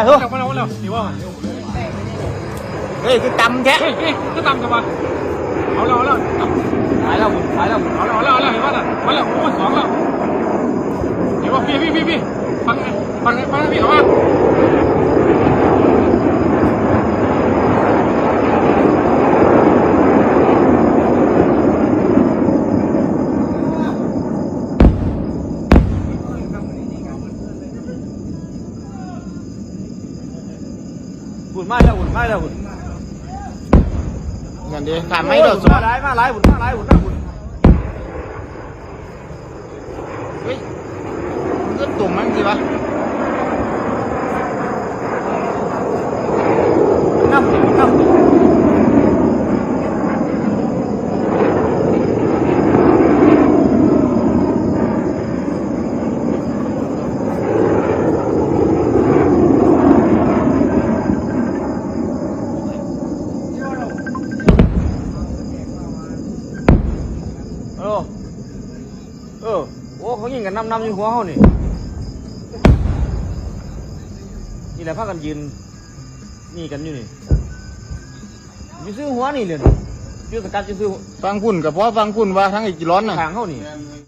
อะทุกมาแล้วมาแล้วเดี๋ยวว่าเฮ้ยคือตำแท้เฮ้ยเฮ้ยก็ตามกันมาเอาแล้วเอาแล้วสายแล้วสายแล้วเอาแล้วเอาแล้วเอาแล้วเห็นป่ะน่ะมาแล้วโอ้ยสองแล้วเห็นว่าพี่พี่พี่พี่ฟังไงฟังไงฟังไงพี่เอาว่า บุญมากแล้วบุญมากแล้วบุญเงินดีขาดไม่เดือดบุญมาหลายมาหลายบุญมาหลายบุญมาบุญเฮ้ยมันก็ตุ่มมั้งสิวะน้ำบุญน้ำบุญเออ เออ โอ้เขายิงกันน้ำน้ำอยู่หัวเขานี่ นี่แหละพากันยืนนี่กันอยู่นี่อยู่ซื้อหัวนี่เลยอยู่สกัดอยู่ซื้อฟังพุ่นกับเพราะฟังพุ่นว่าทั้งอีกกี่ร้อนน่ะ ทางเขานี่